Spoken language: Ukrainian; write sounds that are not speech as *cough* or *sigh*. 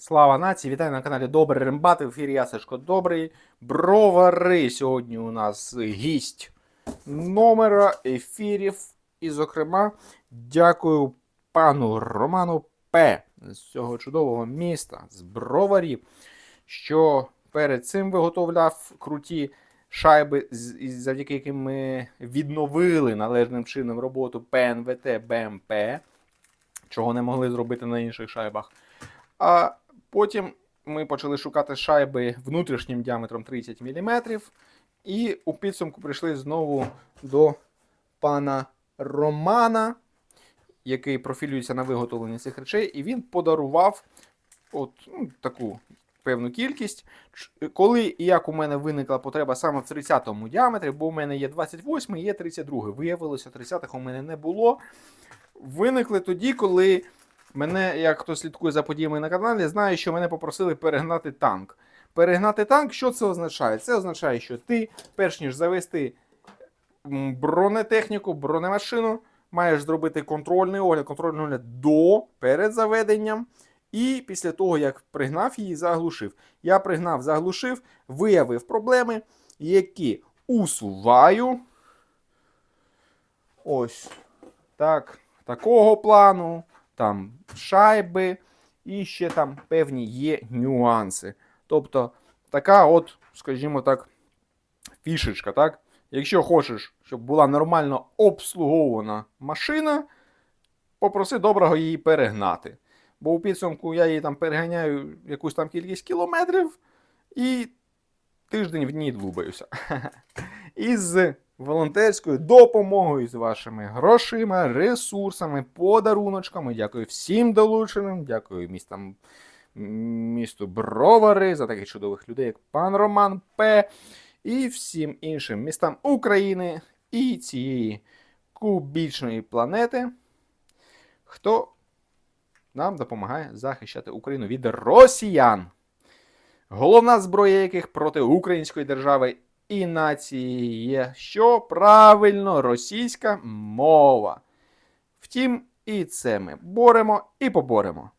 Слава нації! Вітаю на каналі Добрий Рембат. В ефірі я Добрий. Бровари. Сьогодні у нас гість номера ефірів. І, зокрема, дякую пану Роману П. з цього чудового міста, з броварів, що перед цим виготовляв круті шайби, завдяки яким ми відновили належним чином роботу ПНВТ БМП, чого не могли зробити на інших шайбах. А потім ми почали шукати шайби внутрішнім діаметром 30 мм. І у підсумку прийшли знову до пана Романа, який профілюється на виготовленні цих речей, і він подарував от, ну, таку певну кількість. Коли і як у мене виникла потреба саме в 30-му діаметрі, бо у мене є 28 і є 32. Виявилося, 30-х у мене не було. Виникли тоді, коли Мене, як хто слідкує за подіями на каналі, знає, що мене попросили перегнати танк. Перегнати танк, що це означає? Це означає, що ти, перш ніж завести бронетехніку, бронемашину, маєш зробити контрольний огляд, контрольний огляд до перед заведенням. І після того, як пригнав її, заглушив. Я пригнав, заглушив, виявив проблеми, які усуваю. Ось так, такого плану там шайби, і ще там певні є нюанси. Тобто, така от, скажімо так, фішечка, так? Якщо хочеш, щоб була нормально обслуговувана машина, попроси доброго її перегнати. Бо у підсумку я її там переганяю якусь там кількість кілометрів і тиждень в ній длубаюся. *laughs* Із волонтерською допомогою, з вашими грошима, ресурсами, подаруночками. Дякую всім долученим. Дякую містам, місту Бровари за таких чудових людей, як пан Роман П. І всім іншим містам України і цієї кубічної планети, хто нам допомагає захищати Україну від росіян. Головна зброя яких проти української держави і нації є, що правильно російська мова. Втім, і це ми боремо і поборемо.